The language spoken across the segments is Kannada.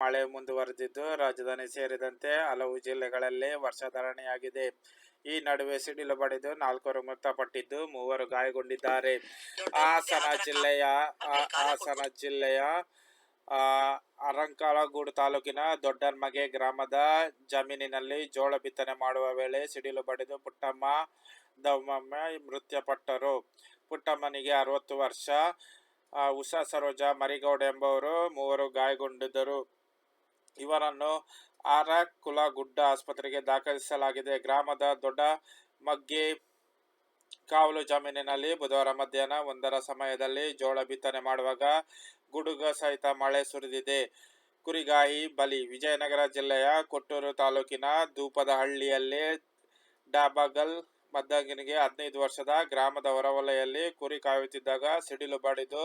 ಮಳೆ ಮುಂದುವರೆದಿದ್ದು ರಾಜಧಾನಿ ಸೇರಿದಂತೆ ಹಲವು ಜಿಲ್ಲೆಗಳಲ್ಲಿ ವರ್ಷಧಾರಣೆಯಾಗಿದೆ ಈ ನಡುವೆ ಸಿಡಿಲು ಬಡಿದು ನಾಲ್ಕರು ಮೃತಪಟ್ಟಿದ್ದು ಮೂವರು ಗಾಯಗೊಂಡಿದ್ದಾರೆ. ಹಾಸನ ಜಿಲ್ಲೆಯ ಹಾಸನ ಜಿಲ್ಲೆಯ ಅರಂಕಾಲಗೂಡು ತಾಲೂಕಿನ ದೊಡ್ಡರ್ಮಗೆ ಗ್ರಾಮದ ಜಮೀನಿನಲ್ಲಿ ಜೋಳ ಬಿತ್ತನೆ ಮಾಡುವ ವೇಳೆ ಸಿಡಿಲು ಬಡಿದು ಪುಟ್ಟಮ್ಮ ದಮ್ಮಮ್ಮ ಮೃತ್ಯಪಟ್ಟರು. ಪುಟ್ಟಮ್ಮನಿಗೆ ಅರವತ್ತು ವರ್ಷ ಉಷಾ ಸರೋಜ ಮರಿಗೌಡ ಎಂಬವರು ಮೂವರು ಗಾಯಗೊಂಡಿದ್ದರು. ಇವರನ್ನು ಆರಕುಲಗುಡ್ಡ ಆಸ್ಪತ್ರೆಗೆ ದಾಖಲಿಸಲಾಗಿದೆ. ಗ್ರಾಮದ ದೊಡ್ಡ ಮಗ್ಗೆ ಕಾವಲು ಜಮೀನಿನಲ್ಲಿ ಬುಧವಾರ ಮಧ್ಯಾಹ್ನ ಒಂದರ ಸಮಯದಲ್ಲಿ ಜೋಳ ಬಿತ್ತನೆ ಮಾಡುವಾಗ ಗುಡುಗ ಸಹಿತ ಮಳೆ ಸುರಿದಿದೆ. ಕುರಿಗಾಯಿ ಬಲಿ, ವಿಜಯನಗರ ಜಿಲ್ಲೆಯ ಕೊಟ್ಟೂರು ತಾಲೂಕಿನ ಧೂಪದಹಳ್ಳಿಯಲ್ಲಿ ಡಾಬಗಲ್ ಮದ್ದಗಿನಿಗೆ ಹದಿನೈದು ವರ್ಷದ ಗ್ರಾಮದ ಹೊರವಲಯಲ್ಲಿ ಕುರಿ ಕಾಯುತ್ತಿದ್ದಾಗ ಸಿಡಿಲು ಬಡಿದು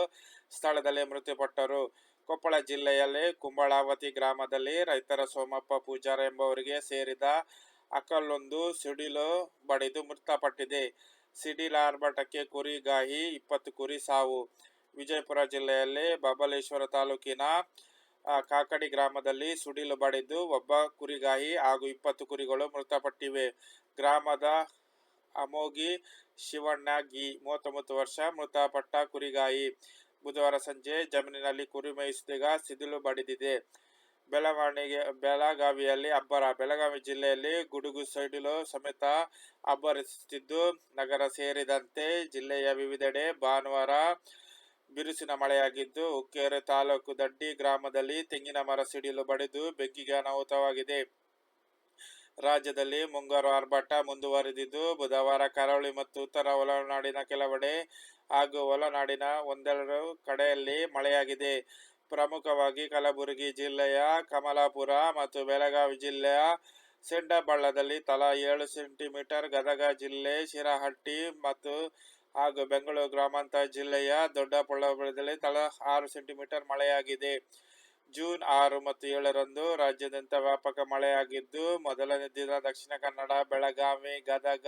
ಸ್ಥಳದಲ್ಲಿ ಮೃತಪಟ್ಟರು. ಕೊಪ್ಪಳ ಜಿಲ್ಲೆಯಲ್ಲಿ ಕುಂಬಳಾವತಿ ಗ್ರಾಮದಲ್ಲಿ ರೈತರ ಸೋಮಪ್ಪ ಪೂಜಾರ ಎಂಬವರಿಗೆ ಸೇರಿದ ಅಕಲ್ಲೊಂದು ಸಿಡಿಲು ಬಡಿದು ಮೃತಪಟ್ಟಿದೆ. ಸಿಡಿಲಾರ್ಭಟಕ್ಕೆ ಕುರಿಗಾಹಿ ಇಪ್ಪತ್ತು ಕುರಿ ಸಾವು. ವಿಜಯಪುರ ಜಿಲ್ಲೆಯಲ್ಲಿ ಬಬಲೇಶ್ವರ ತಾಲೂಕಿನ ಕಾಕಡಿ ಗ್ರಾಮದಲ್ಲಿ ಸುಡಿಲು ಬಡಿದು ಒಬ್ಬ ಕುರಿಗಾಹಿ ಹಾಗೂ ಇಪ್ಪತ್ತು ಕುರಿಗಳು ಮೃತಪಟ್ಟಿವೆ. ಗ್ರಾಮದ ಅಮೋಗಿ ಶಿವಣ್ಣ ಗಿ, ಮೂವತ್ತೊಂಬತ್ತು ವರ್ಷ ಮೃತಪಟ್ಟ ಕುರಿಗಾಯಿ ಬುಧವಾರ ಸಂಜೆ ಜಮೀನಿನಲ್ಲಿ ಕುರಿ ಮೇಯಿಸಿದಾಗ ಸಿಡಿಲು ಬಡಿದಿದೆ. ಬೆಳವಣಿಗೆ ಬೆಳಗಾವಿಯಲ್ಲಿ ಅಬ್ಬರ, ಬೆಳಗಾವಿ ಜಿಲ್ಲೆಯಲ್ಲಿ ಗುಡುಗು, ಸಿಡಿಲು ಸಮೇತ ಅಬ್ಬರಿಸುತ್ತಿದ್ದು, ನಗರ ಸೇರಿದಂತೆ ಜಿಲ್ಲೆಯ ವಿವಿಧೆಡೆ ಭಾನುವಾರ ಬಿರುಸಿನ ಮಳೆಯಾಗಿದ್ದು, ಹುಕ್ಕೇರಿ ತಾಲೂಕು ದಡ್ಡಿ ಗ್ರಾಮದಲ್ಲಿ ತೆಂಗಿನ ಮರ ಸಿಡಿಲು ಬಡಿದು ಬೆಂಕಿಗೆ ಅನಾಹುತವಾಗಿದೆ. ರಾಜ್ಯದಲ್ಲಿ ಮುಂಗಾರು ಆರ್ಭಟ ಮುಂದುವರೆದಿದ್ದು, ಬುಧವಾರ ಕರಾವಳಿ ಮತ್ತು ಉತ್ತರ ಒಳನಾಡಿನ ಕೆಲವೆಡೆ ಹಾಗೂ ಒಳನಾಡಿನ ಒಂದೆರಡು ಕಡೆಯಲ್ಲಿ ಮಳೆಯಾಗಿದೆ. ಪ್ರಮುಖವಾಗಿ ಕಲಬುರಗಿ ಜಿಲ್ಲೆಯ ಕಮಲಾಪುರ ಮತ್ತು ಬೆಳಗಾವಿ ಜಿಲ್ಲೆಯ ಸಿಂಡಬಳ್ಳದಲ್ಲಿ ತಲಾ ಏಳು ಸೆಂಟಿಮೀಟರ್ ಗದಗ ಜಿಲ್ಲೆ ಶಿರಹಟ್ಟಿ ಮತ್ತು ಹಾಗೂ ಬೆಂಗಳೂರು ಗ್ರಾಮಾಂತರ ಜಿಲ್ಲೆಯ ದೊಡ್ಡಬಳ್ಳಾಪುರದಲ್ಲಿ ತಲಾ ಆರು ಸೆಂಟಿಮೀಟರ್ ಮಳೆಯಾಗಿದೆ. ಜೂನ್ ಆರು ಮತ್ತು ಏಳರಂದು ರಾಜ್ಯಾದ್ಯಂತ ವ್ಯಾಪಕ ಮಳೆಯಾಗಿದ್ದು, ಮೊದಲನೇ ದಿನ ದಕ್ಷಿಣ ಕನ್ನಡ, ಬೆಳಗಾವಿ, ಗದಗ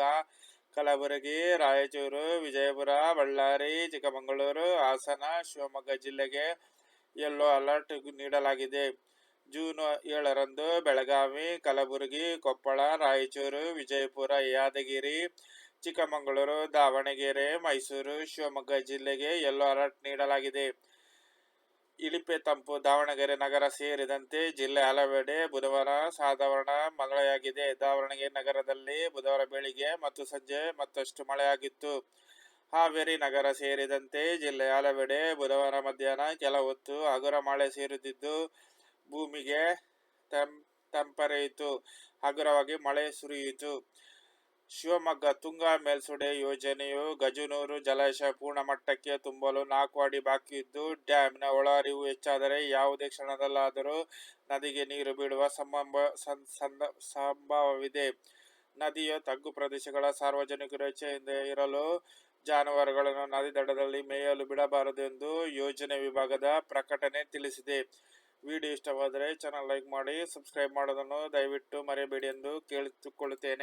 ಕಲಬುರಗಿ, ರಾಯಚೂರು, ವಿಜಯಪುರ, ಬಳ್ಳಾರಿ, ಚಿಕ್ಕಮಗಳೂರು, ಹಾಸನ, ಶಿವಮೊಗ್ಗ ಜಿಲ್ಲೆಗೆ ಯೆಲ್ಲೋ ಅಲರ್ಟ್ ನೀಡಲಾಗಿದೆ. ಜೂನ್ ಏಳರಂದು ಬೆಳಗಾವಿ, ಕಲಬುರಗಿ, ಕೊಪ್ಪಳ, ರಾಯಚೂರು, ವಿಜಯಪುರ, ಯಾದಗಿರಿ, ಚಿಕ್ಕಮಗಳೂರು, ದಾವಣಗೆರೆ, ಮೈಸೂರು, ಶಿವಮೊಗ್ಗ ಜಿಲ್ಲೆಗೆ ಯೆಲ್ಲೋ ಅಲರ್ಟ್ ನೀಡಲಾಗಿದೆ. ಇಳಿಪೆ ತಂಪು ದಾವಣಗೆರೆ ನಗರ ಸೇರಿದಂತೆ ಜಿಲ್ಲೆ ಹಲವೆಡೆ ಬುಧವಾರ ಸಾಧಾರಣ ಮಳೆಯಾಗಿದೆ. ದಾವಣಗೆರೆ ನಗರದಲ್ಲಿ ಬುಧವಾರ ಬೆಳಿಗ್ಗೆ ಮತ್ತು ಸಂಜೆ ಮತ್ತಷ್ಟು ಮಳೆಯಾಗಿತ್ತು. ಹಾವೇರಿ ನಗರ ಸೇರಿದಂತೆ ಜಿಲ್ಲೆಯ ಹಲವೆಡೆ ಬುಧವಾರ ಮಧ್ಯಾಹ್ನ ಕೆಲ ಹೊತ್ತು ಹಗುರ ಮಳೆ ಸೇರುತ್ತಿದ್ದು, ಭೂಮಿಗೆ ತಂ, ತಂಪರೆಯಿತು. ಹಗುರವಾಗಿ ಮಳೆ ಸುರಿಯಿತು. ಶಿವಮೊಗ್ಗ ತುಂಗಾ ಮೇಲ್ಸುಡೆ ಯೋಜನೆಯು ಗಜನೂರು ಜಲಾಶಯ ಪೂರ್ಣ ಮಟ್ಟಕ್ಕೆ ತುಂಬಲು ನಾಲ್ಕು ಅಡಿ ಬಾಕಿ ಇದ್ದು, ಡ್ಯಾಮ್ನ ಒಳಹರಿವು ಹೆಚ್ಚಾದರೆ ಯಾವುದೇ ಕ್ಷಣದಲ್ಲಾದರೂ ನದಿಗೆ ನೀರು ಬೀಳುವ ಸಂಭವ ಸಂಭವವಿದೆ. ನದಿಯ ತಗ್ಗು ಪ್ರದೇಶಗಳ ಸಾರ್ವಜನಿಕ ರಚೆಯಿಂದ ಇರಲು ಜಾನುವಾರುಗಳನ್ನು ನದಿ ದಡದಲ್ಲಿ ಮೇಯಲು ಬಿಡಬಾರದು ಎಂದು ಯೋಜನೆ ವಿಭಾಗದ ಪ್ರಕಟಣೆ ತಿಳಿಸಿದೆ. ವಿಡಿಯೋ ಇಷ್ಟವಾದರೆ ಚಾನಲ್ ಲೈಕ್ ಮಾಡಿ ಸಬ್ಸ್ಕ್ರೈಬ್ ಮಾಡೋದನ್ನು ದಯವಿಟ್ಟು ಮರೆಯಬೇಡಿ ಎಂದು ಕೇಳಿಕೊಳ್ಳುತ್ತೇನೆ